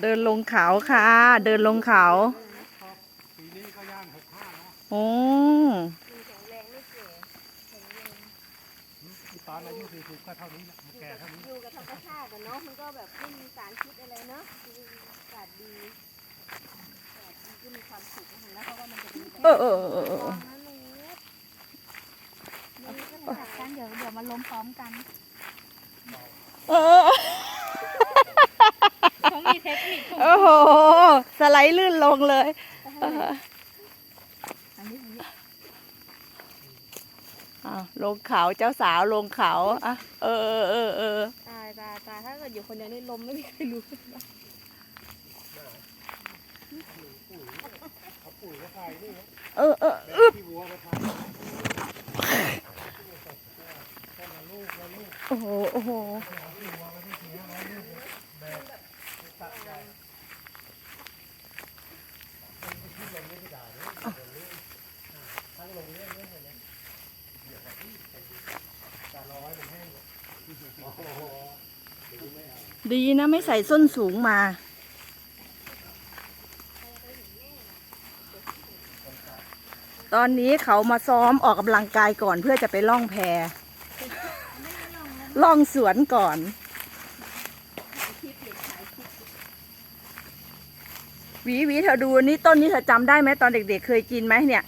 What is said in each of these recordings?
เดินลงเขาค่ะ เดินลงเขาปีนี้ก็ย่างหกห้าแล้วโอ้แข็งแรงไม่แก่แข็งแรงตอนอายุสี่สิบก็เท่านี้แหละแก่เท่านี้อยู่กับธรรมชาติอะเนาะมันก็แบบไม่มีสารพิษอะไรเนาะคืออากาศดีอากาศดีก็มีความสุขนะแล้วเพราะว่ามันจะมีเออเออเออเออลองนะหนูนี่ก็จัดกันเดี๋ยวเดี๋ยวมาล้มพร้อมกัน เออ เขามีเทคนิคของ โอ้โห สไลด์ลื่นลงเลยเอออันนี้อันนี้อะลงเขาเจ้าสาวลงเขาอะเออเออเออเออตายตายตายถ้าเกิดอยู่คนเดียวนี่ลมไม่มีใครรู้เอาปุ๋ยมาใส่นี่นะเออเออแบโอ้โหโอ้โห ดีนะไม่ใส่ส้นสูงมา ตอนนี้เขามาซ้อมออกกำลังกายก่อนเพื่อจะไปล่องแพล่องสวนก่อน วีวีเธอดูนี่ต้นนี้เธอจำได้ไหมตอนเด็ก ๆ เคยกินไหมเนี่ย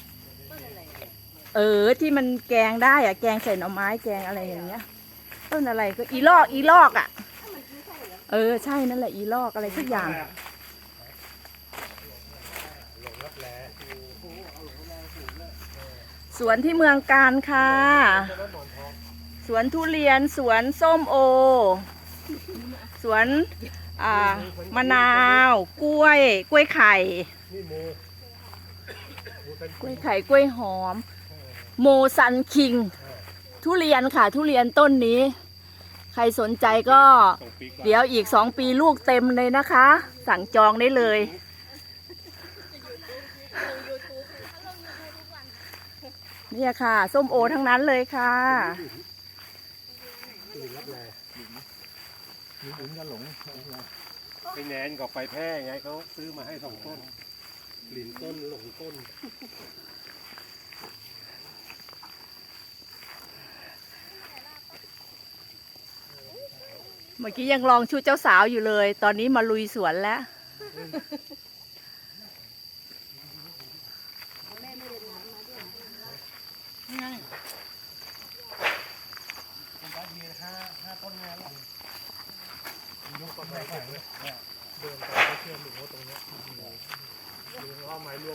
เออที่มันแกงได้อะแกงใส่หน่อไม้แกงอะไรอย่างเงี้ย ต้นอะไรก็อีลอกอีลอกอะเออใช่นั่นแหละอีลอกอะไรทุกอย่าง สวนที่เมืองการค่ะ สวนทุเรียนสวนส้มโอ สวนอ่ามะนาว กล้วย กล้วยไข่ นี่โมกล้วยไข่กล้วยหอม โมซันคิง ทุเรียนค่ะ ทุเรียนต้นนี้ ใครสนใจก็ เดี๋ยวอีกสองปีลูกเต็มเลยนะคะ สั่งจองได้เลย เนี่ยค่ะ ส้มโอทั้งนั้นเลยค่ะ มีบุญกันหลงไอ้แนนก็ไปแพร่ไงเขาซื้อมาให้สองต้นหลินต้นหลงต้น เมื่อกี้ยังลองชุดเจ้าสาวอยู่เลย ตอนนี้มาลุยสวนแล้ว นี่ไงมันได้ยีห้าห้าต้นไงล่ะ ยกต้นแรกเลยเดินไปก็เชื่อมหนูว่าตรงเนี้ยหรือว่าไม้รวม